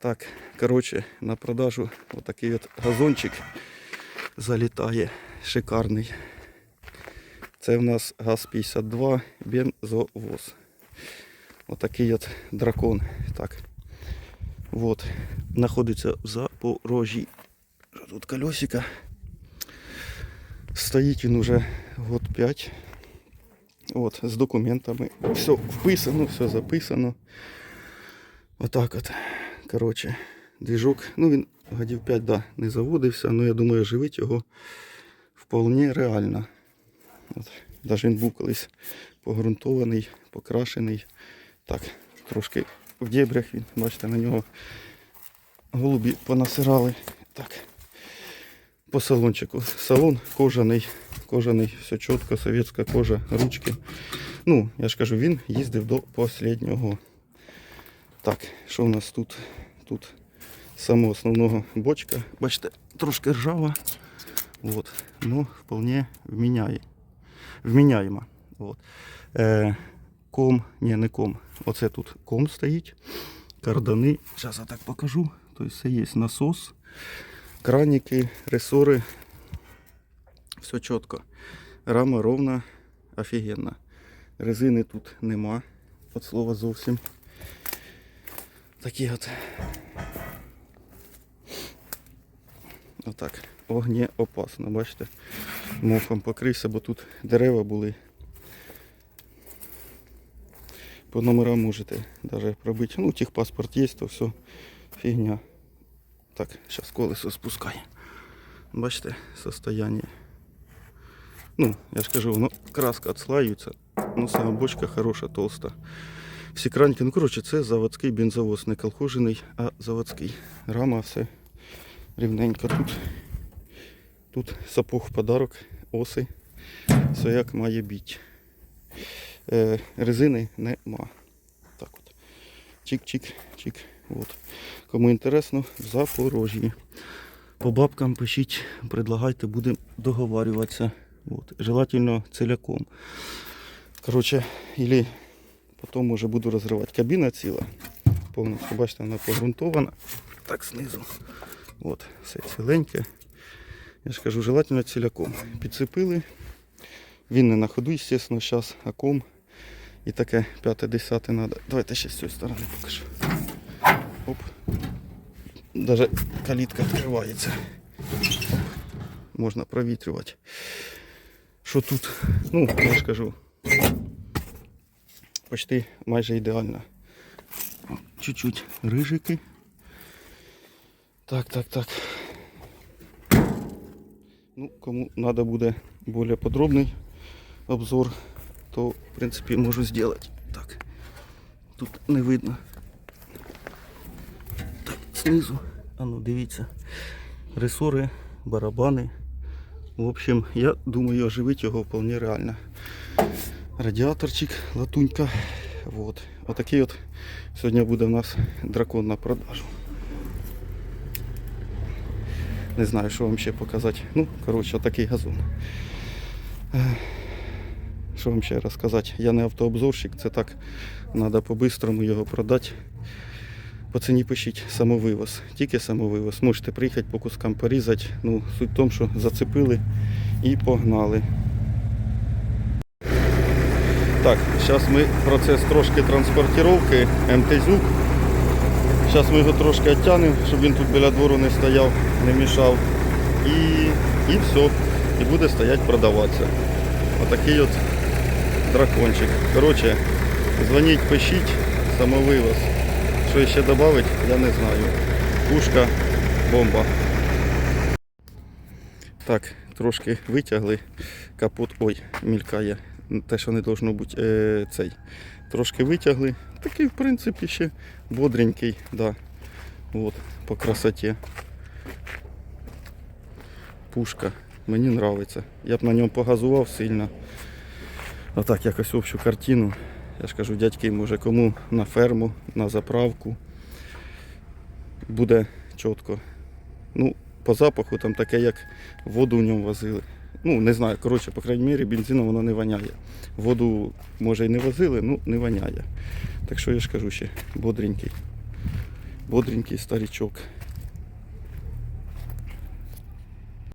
Так, коротше, на продажу отакий от газончик залітає. Шикарний. Це в нас ГАЗ-52 бензовоз. Отакий от дракон. Так. Вот. Знаходиться в Запорожжі. Що Тут колесика. Стоїть він уже год 5. От, з документами. Все вписано, все записано. Отак от. Коротше, двіжок. Ну він годів 5 да, не заводився, але я думаю, живить його вполне реально. От. Навіть він був колись погрунтований, покрашений. Так, трошки в дєбрях він, бачите, на нього голубі понасирали. Так. По салончику. Салон кожаний, кожаний, все чітко, совєтська кожа, ручки. Ну, я ж кажу, він їздив до останнього. Так, що у нас тут? Тут самого основного бочка. Бачите, трошки ржава. Вот. Ну, вполне вміняє. Вміняємо. Вот. Е, ком, ні, не ком. Оце тут ком стоїть. Кардани. Зараз я так покажу. Тобто все є насос, краніки, ресори. Все чітко. Рама ровна, офігенна. Резини тут нема. От слова зовсім. Такі от. Отак. Огні опасно, бачите? Мохом покрився, бо тут дерева були. По номерам можете навіть пробити. Ну, техпаспорт є, то все фігня. Так, зараз колесо спускає. Бачите, состояние. Ну, я ж кажу, воно краска відслаюється. Ну, сама бочка хороша, толста. Всі краники, ну коротше, це заводський бензовоз, не колхожений, а заводський. Рама все рівненько тут. Тут сапог подарок, оси. Все як має бути. Е, резини нема. Так от. Чик-чик, чик. От. Кому інтересно, в Запорожжі. По бабкам пишіть, предлагайте, будемо договарюватися. От. Желательно целяком. Коротше, или потім може буду розривати. Кабіна ціла. Повністю, бачите, вона погрунтована. Так знизу. От, все ціленьке. Я ж кажу, желательно ціляком. Підцепили. Він не на ходу, звісно, зараз аком. І таке п'яте-десяте треба. Давайте ще з цієї сторони покажу. Оп. Даже калітка відкривається. Можна провітрювати. Що тут? Ну, я ж кажу. Почти майже ідеально. Чуть-чуть рижики. Так, так, так. Ну, кому надо буде более подробний обзор, то в принципі можу зробити. Так. Тут не видно. Так, знизу. А ну дивіться. Ресори, барабани. В общем, я думаю, оживити його вполне реально. Радіаторчик, латунька. Вот. Отакий от сьогодні буде в нас дракон на продажу. Не знаю, що вам ще показати. Ну, коротше, отакий газон. Е, Що вам ще розказати? Я не автообзорщик, це так треба по-бистрому його продати. По ціні пишіть самовивоз. Тільки самовивоз. Можете приїхати по кускам порізати. Ну, суть в тому, що зацепили і погнали. Так, зараз ми процес трошки транспортировки МТЗюк. Зараз ми його трошки відтягнемо, щоб він тут біля двору не стояв, не мішав. І, і все. І буде стояти продаватися. Отакий от дракончик. Коротше, дзвоніть, пишіть, самовивоз. Що ще додати, я не знаю. Пушка, бомба. Так, трошки витягли. Капот, ой, мількає. Те, що не должно бути е, цей. Трошки витягли. Такий, в принципі, ще бодренький, да. От, по красоті. Пушка. Мені подобається. Я б на ньому погазував сильно. Отак якось общу картину. Я ж кажу, дядьки, може кому на ферму, на заправку. Буде чітко. Ну, по запаху там таке, як воду в ньому возили. Ну, не знаю, коротше, по крайній мірі, бензином воно не воняє. Воду, може, і не возили, ну не воняє. Так що я ж кажу ще, бодренький. бодренький старичок.